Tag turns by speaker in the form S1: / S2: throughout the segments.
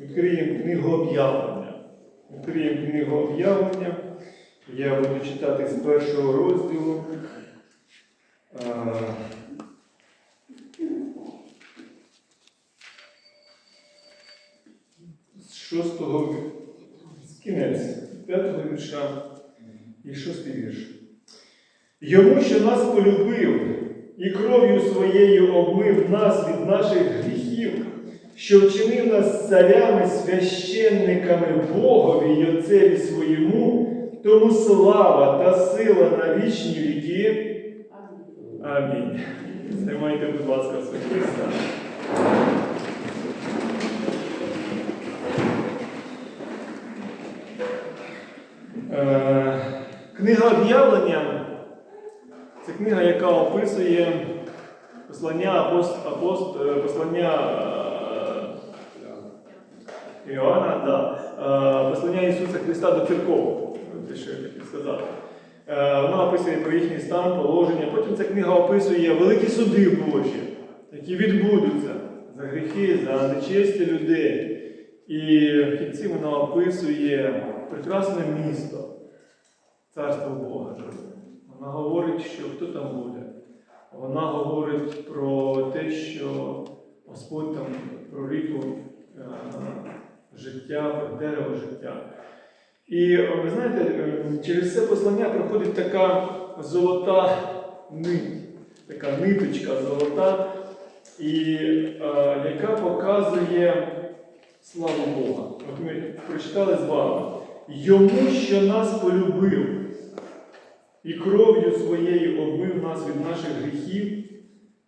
S1: Відкриємо книгу об'явлення. Відкриємо книгу об'явлення. Я буду читати з першого розділу. З шостого кінець, п'ятого вірша і шостий вірш. Йому, що нас полюбив і кров'ю своєю обмив нас від наших що вчинив нас царями, священниками Богові й Отцеві своєму, тому слава та сила на вічні віки. Амінь. Займайте, будь ласка, свої місця. Е, Книга об'явлення це книга, яка описує послання апост, апост, е, послання е, Іоанна, да, е, послання Ісуса Христа до церков. Те, що я хотів сказати. Е, Вона описує про їхній стан, положення. Потім ця книга описує великі суди Божі, які відбудуться за гріхи, за нечесті людей. І в кінці вона описує прекрасне місто, царство Бога. Вона говорить, що хто там буде. Вона говорить про те, що Господь там прорікав е, життя, дерево життя. І е, ви знаєте, е, через це послання проходить така золота нить, така ниточка золота, і, е, яка показує славу Бога. От ми прочитали з вами. Йому, що нас полюбив і кров'ю своєю обмив нас від наших гріхів,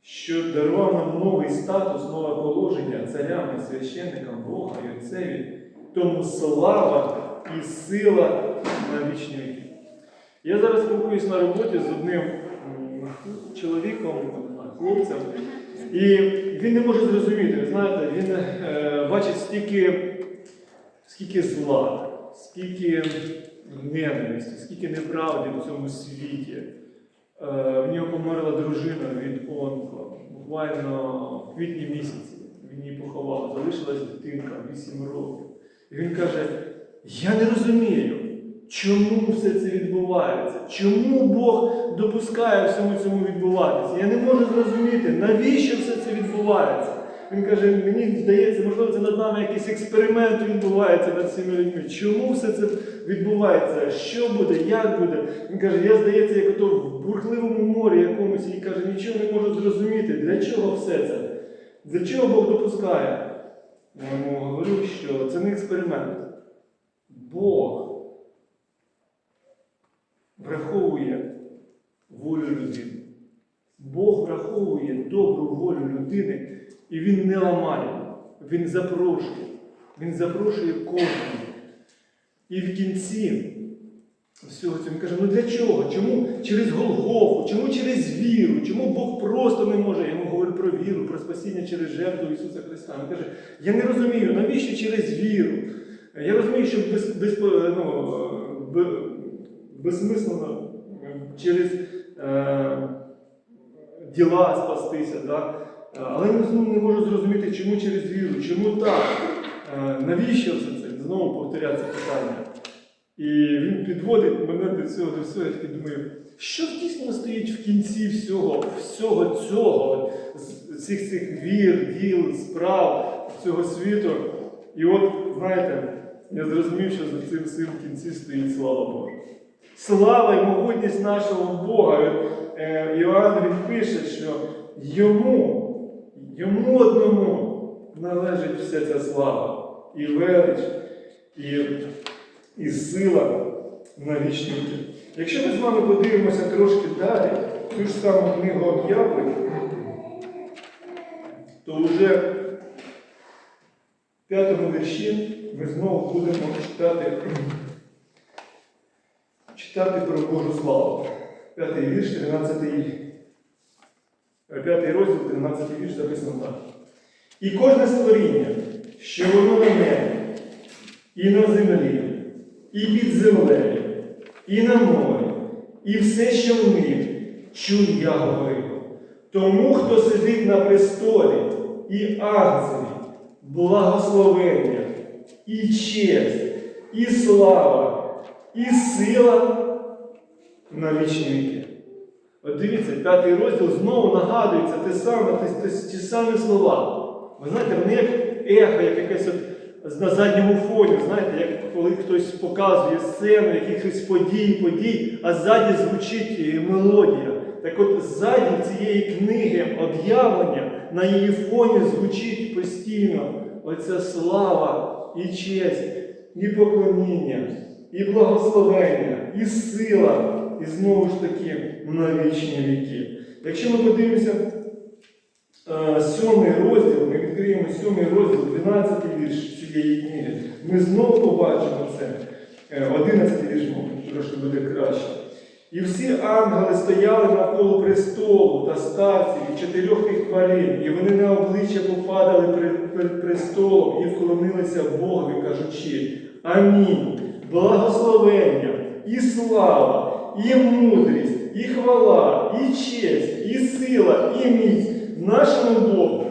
S1: що дарував новий статус, нове положення царям і священникам Бога і Отцеві, тому слава і сила на вічні віки. Я зараз спілкуюсь на роботі з одним чоловіком, хлопцем, і він не може зрозуміти, ви знаєте, він е, бачить стільки, скільки зла, скільки ненависті, скільки неправди в цьому світі. Е, в нього померла дружина від онко. Буквально в квітні місяці він її поховав, залишилась дитинка 8 років. І він каже: Я не розумію, чому все це відбувається, чому Бог допускає всьому цьому відбуватися. Я не можу зрозуміти, навіщо все це відбувається. Він каже, мені здається, можливо, це над нами якийсь експеримент відбувається над цими людьми. Чому все це відбувається? Що буде, як буде? Він каже, я здається, як ото в бурхливому морі якомусь, і каже, нічого не можу зрозуміти. Для чого все це? Для чого Бог допускає? Я йому говорю, що це не експеримент. Бог враховує волю людини. Бог враховує добру волю людини, і Він не ламає, Він запрошує. Він запрошує кожного. І в кінці всього цього він каже: ну для чого? Чому через Голгофу? Чому через віру? Чому Бог просто не може? Я йому говорю про віру, про спасіння через жертву Ісуса Христа. Він каже, я не розумію, навіщо через віру? Я розумію, що без, без, ну, б- безсмислено через е, діла спастися. Да? Але я не можу зрозуміти, чому через віру, чому так? Е, Навіщо все це? Знову повторяється питання. І він підводить мене до цього, до всього. Я думаю, що дійсно стоїть в кінці всього, всього цього, всіх цих вір, діл, справ цього світу. І от, знаєте, я зрозумів, що за цим всім в кінці стоїть слава Божа. Слава і могутність нашого Бога. Е, Іоанн він пише, що йому, йому одному належить вся ця слава, і велич, і, і сила на вічні. Якщо ми з вами подивимося трошки далі, цю ж саму книгу об'явлень, то вже в п'ятому вірші ми знову будемо читати читати про Божу славу. П'ятий вірш, 13, п'ятий розділ, 13 вірш записано так. І кожне створіння, що воно на небі, і на землі, і під землею, і на морі, і все, що в них, чуй я говорив. Тому, хто сидить на престолі і ангелі, благословення, і честь, і слава, і сила на вічні віки. От дивіться, п'ятий розділ знову нагадується те саме, ті, ті, ті самі слова. Ви знаєте, вони як ехо, як якесь от на задньому фоні, знаєте, як коли хтось показує сцену якихось подій, подій, а ззаді звучить е, мелодія. Так от ззаді цієї книги об'явлення на її фоні звучить постійно оця слава і честь, і поклоніння, і благословення, і сила, і знову ж таки на вічні віки. Якщо ми подивимося е, сьомий розділ, ми відкриємо сьомий розділ, 12 вірш цієї книги, ми знову побачимо це. Е, 11 вірш, трошки буде краще. І всі ангели стояли навколо престолу та старців і чотирьох тих тварин, і вони на обличчя попадали перед престолом і вклонилися Богові, кажучи: Амінь. Благословення, і слава, і мудрість, і хвала, і честь, і сила, і міць нашому Богу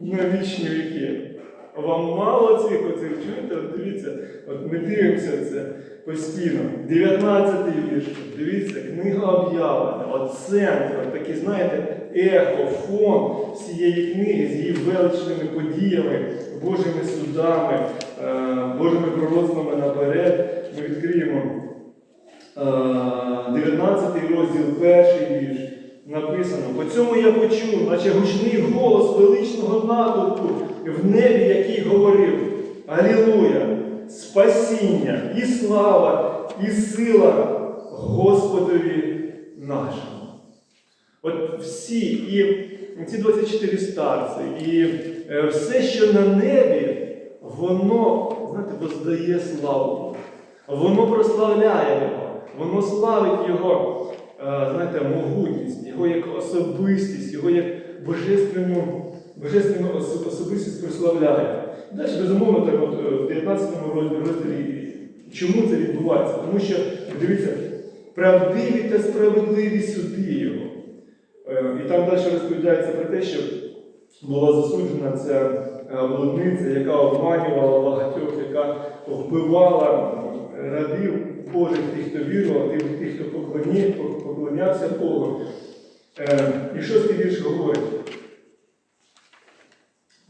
S1: на вічні віки. Вам мало цих оцих чуєте? От дивіться, от ми дивимося це постійно. 19 вірш. Дивіться, книга об'явлення. От центр, от такий, знаєте, ехо, фон всієї книги з її величними подіями, Божими судами, е, Божими пророцтвами наперед. Ми відкриємо 19 розділ, перший вірш. Написано, по цьому я почув, наче гучний голос величного натовпу в небі, який говорив: Алілуя! Спасіння і слава, і сила Господові нашому. От всі, і ці 24 старці, і е, все, що на небі, воно, знаєте, воздає славу. Воно прославляє Його, воно славить Його, е, знаєте, могутність, Його як особистість, Його як божественну, божественну особистість прославляє. Далі, безумовно, так от е, в 19 розділі, чому це відбувається? Тому що, дивіться, правдиві та справедливі суди Його. Е, І там далі розповідається про те, що була засуджена ця блудниця, яка обманювала багатьох, яка вбивала рабів Божих, тих, хто вірував, тих, хто поклонявся Богу. Е, І шостий вірш говорить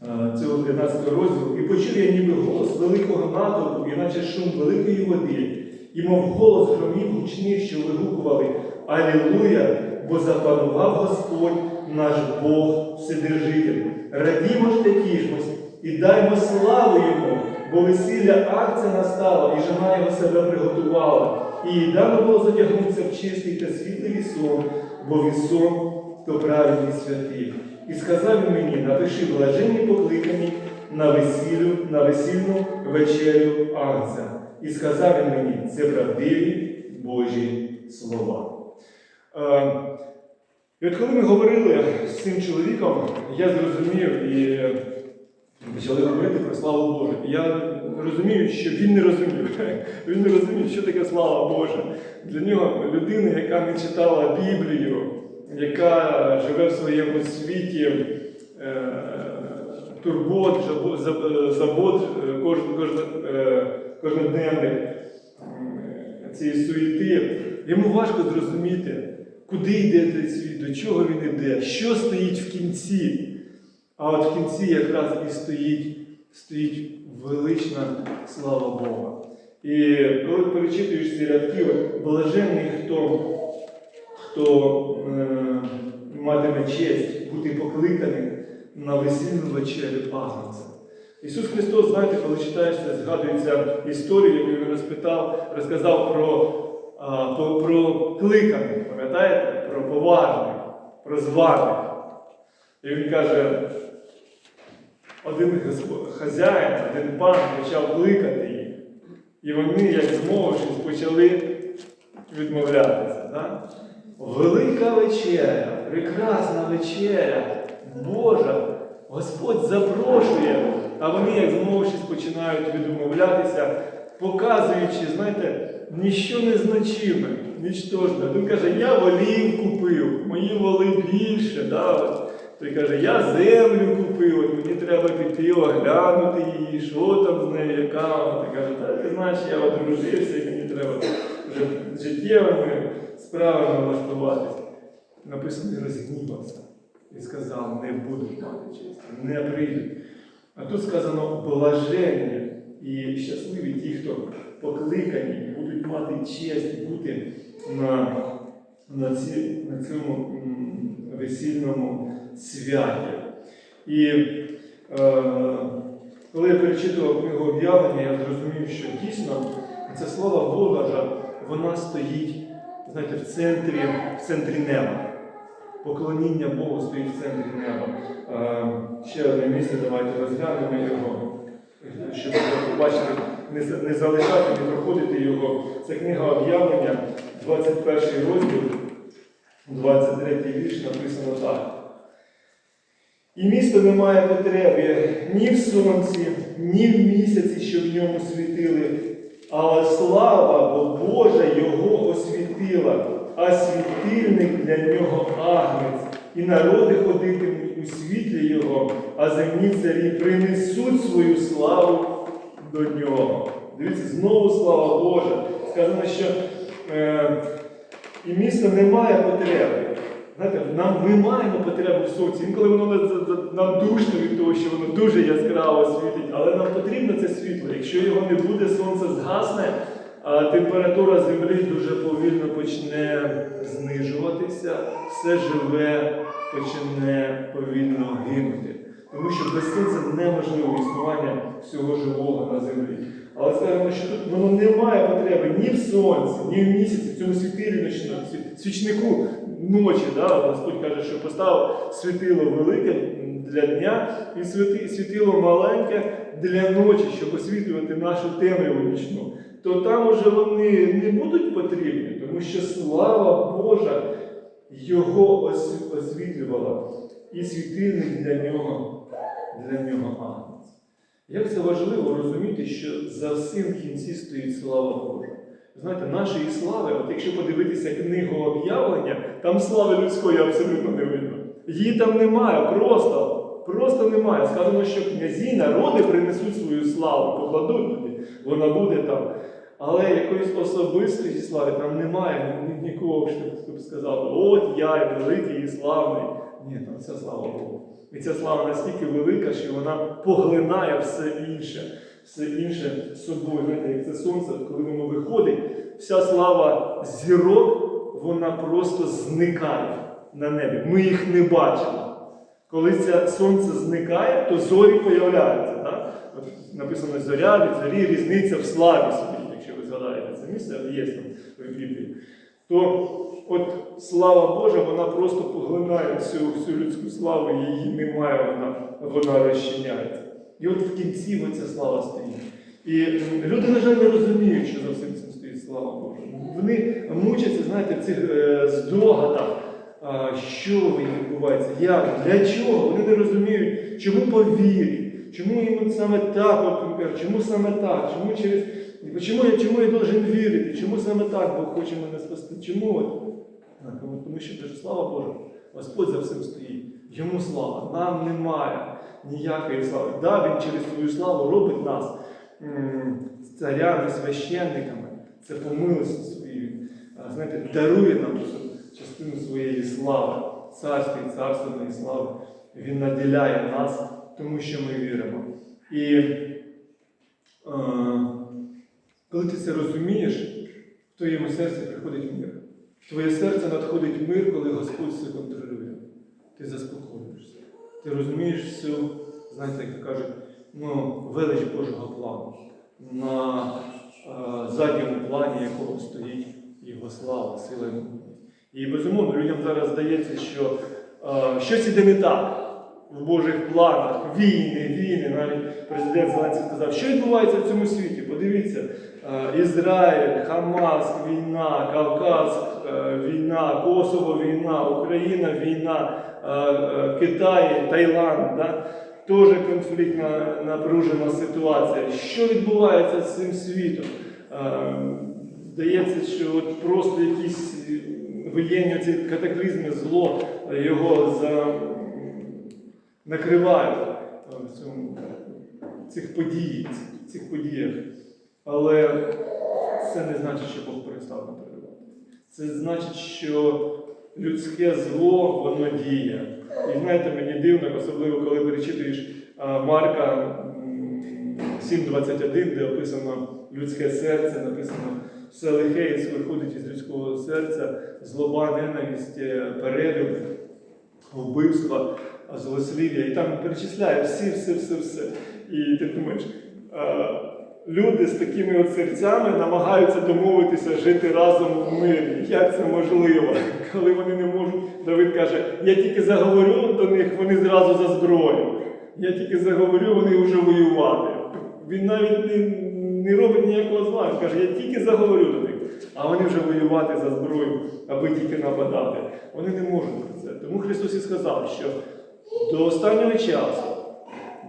S1: е, цього 13 розділу. І почув я ніби голос великого натовпу, і наче шум великої води, і мов голос громів гучних, що вигукували Алілуя, бо запанував Господь наш Бог Вседержитель. Радімо ж та тішмось, і даймо славу йому, бо весілля акція настала, і жена його себе приготувала. І їй дано було задягнутися в чистий та світлий вісон, бо вісон то праведний святий. І сказав він мені, напиши блаженні покликані на весіллю, на весільну вечерю Агнця. І сказав він мені, це правдиві Божі слова. Е, І от коли ми говорили з цим чоловіком, я зрозумів і почали говорити про славу Божу. Я розумію, що він не розумів. Він не розумів, що таке слава Божа. Для нього людина, яка не читала Біблію, яка живе в своєму світі е, турбот, забот е, кожен, е, кожноденних цієї суєти, йому важко зрозуміти, куди йде цей світ, до чого він йде, що стоїть в кінці. А от в кінці якраз і стоїть, стоїть велична слава Бога. І коли перечитуєш ці рядки, от, блаженний хто, хто е, матиме честь бути покликаним на весільну вечерю Агнця. Ісус Христос, знаєте, коли читаєш це, згадується історію, яку він розпитав, розказав про, а, про, про кликаних, пам'ятаєте? Про поважних, про званих. І він каже, один хазяїн, один пан почав кликати їх. І вони, як змовившись, почали відмовлятися. Да? Велика вечеря, прекрасна вечеря, Божа, Господь запрошує, а вони, як змовившись, починають відмовлятися, показуючи, знаєте, ніщо не значиме, нічтожне. Він каже, я волів купив, мої воли більше. Да? Той каже, я землю купив, мені треба піти оглянути її, що там з нею, яка вона. Ти каже, та ти знаєш, я одружився, і мені треба вже життєвими справами влаштуватися. Написано, розгнівався. І сказав, не будуть мати честі, не прийдуть. А тут сказано блаження і щасливі ті, хто покликані, будуть мати честь бути на, на, ці, на цьому весільному святі. І е, коли я перечитував книгу об'явлення, я зрозумів, що дійсно ця слава Бога, вона стоїть знаєте, в центрі, в центрі неба. Поклоніння Богу стоїть в центрі неба. Е, ще одне місце, давайте розглянемо його, щоб ви побачили, не, не залишати, не проходити його. Це книга об'явлення, 21 розділ, 23 вірш, написано так. І місто не має потреби ні в сонці, ні в місяці, що в ньому світили, але слава бо Божа його освітила, а світильник для нього агнець, і народи ходитимуть у світлі його, а земні царі принесуть свою славу до нього. Дивіться, знову слава Божа. Сказано, що е, і місто не має потреби. Знаєте, нам ми маємо потребу в сонці. Інколи воно нам душно від того, що воно дуже яскраво світить, але нам потрібно це світло. Якщо його не буде, сонце згасне, а температура землі дуже повільно почне знижуватися, все живе почне повільно гинути. Тому що без сонця неможливо існування всього живого на землі. Але скажемо, що тут воно не має потреби ні в сонці, ні в місяці, в цьому світилі ночному, сві- свічнику ночі. Да? Господь каже, що поставив світило велике для дня і світило маленьке для ночі, щоб освітлювати нашу темряву нічну. То там уже вони не будуть потрібні, тому що слава Божа його освітлювала. І світильник для нього, для нього агнець. Як це важливо розуміти, що за всім в кінці стоїть слава Божа. Знаєте, нашої слави, от якщо подивитися книгу об'явлення, там слави людської абсолютно не видно. Її там немає, просто, просто немає. Сказано, що князі, народи принесуть свою славу, покладуть туди, вона буде там. Але якоїсь особистої слави там немає ні- нікого, щоб сказав, от я великий і славний. Ні, там вся слава Богу. І ця слава настільки велика, що вона поглинає все інше, все інше собою. Знаєте, як це сонце, коли воно виходить, вся слава зірок, вона просто зникає на небі. Ми їх не бачимо. Коли це сонце зникає, то зорі появляються. Так? Написано зоря зорі, різниця в славі своїй, якщо ви згадаєте це місце, є там в Біблії. То от слава Божа, вона просто поглинає всю, всю людську славу, її немає, вона, вона розчиняється. І от в кінці оця слава стоїть. І люди, на жаль, не розуміють, що за всім цим стоїть слава Божа. Вони мучаться, знаєте, в цих е, здогадах, а, що відбувається, як, для чого. Вони не розуміють, чому повірить, чому йому саме так, чому саме так, чому через. Чому я, чому я должен вірити? Чому саме так Бог хоче мене спасти? Чому? Тому, що каже, слава Божу, Господь за всім стоїть. Йому слава. Нам немає ніякої слави. Да, Він через свою славу робить нас царями, священниками. Це по милості своїй. Знаєте, дарує нам частину своєї слави, царської, царственної слави. Він наділяє нас, тому що ми віримо. І е, коли ти це розумієш, в твоєму серці приходить мир. В твоє серце надходить мир, коли Господь все контролює. Ти заспокоюєшся. Ти розумієш всю, знаєте, як кажуть, ну, велич Божого плану, на е, задньому плані якого стоїть Його слава, сила і. І безумовно, людям зараз здається, що е, щось іде не так в Божих планах, війни, війни. Навіть президент Зеленський сказав, що відбувається в цьому світі. Подивіться, е, Ізраїль, Хамас, війна, Кавказ, е, війна, Косово, війна, Україна, війна, е, Китай, Таїланд. Да? Теж конфліктна напружена ситуація. Що відбувається з цим світом? Здається, що от просто якісь воєнні ці катаклізми, зло його за, накривають е, в цьому, цих подій, цих подіях. Але це не значить, що Бог перестав накривати. Це значить, що людське зло воно діє. І знаєте, мені дивно, особливо коли перечитуєш Марка 7.21, де описано людське серце, написано все лихе і виходить із людського серця, злоба, ненависть, е, перелюб, вбивства, злослів'я. І там перечисляє всі, все, все, все. І ти думаєш, люди з такими от серцями намагаються домовитися жити разом в мирі. Як це можливо, коли вони не можуть? Давид каже, я тільки заговорю до них, вони зразу за зброю. Я тільки заговорю, вони вже воювати. Він навіть не, не робить ніякого зла. Він каже, я тільки заговорю до них, а вони вже воювати за зброю, аби тільки нападати. Вони не можуть про це. Тому Христос і сказав, що до останнього часу,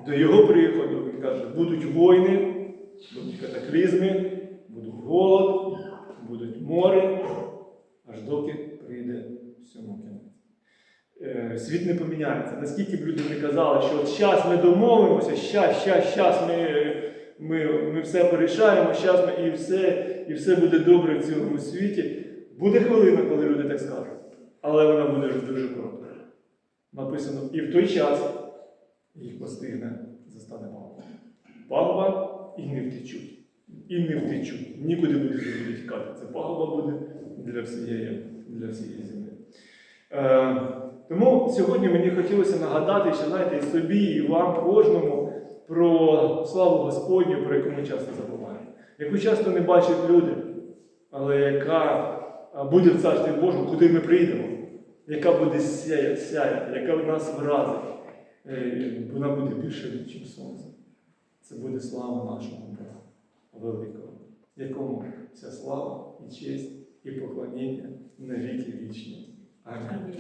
S1: до Його приходу, Він каже, будуть війни, будуть катаклізми, буде голод, будуть море, аж доки прийде всьому кінець. Е, Світ не поміняється. Наскільки б люди не казали, що от щас ми домовимося, щас, щас, щас ми, ми, ми все порішаємо, щас ми і все, і все буде добре в цілому світі. Буде хвилина, коли люди так скажуть. Але вона буде дуже коротка. Написано, і в той час їх постигне застане пагуба. Пагуба і не втечуть. І не втечуть. Нікуди буде тікати. Це пагуба буде для всієї, для всієї землі. Е, тому сьогодні мені хотілося нагадати, що знаєте, і собі, і вам, кожному про славу Господню, про яку ми часто забуваємо, яку часто не бачать люди, але яка буде в Царстві Божому, куди ми прийдемо, яка буде сяяти, яка в нас вразить. Е, Вона буде більше, ніж сонце. Це буде слава нашого Бога великого, якому вся слава і честь і поклоніння на віки вічні. Амінь.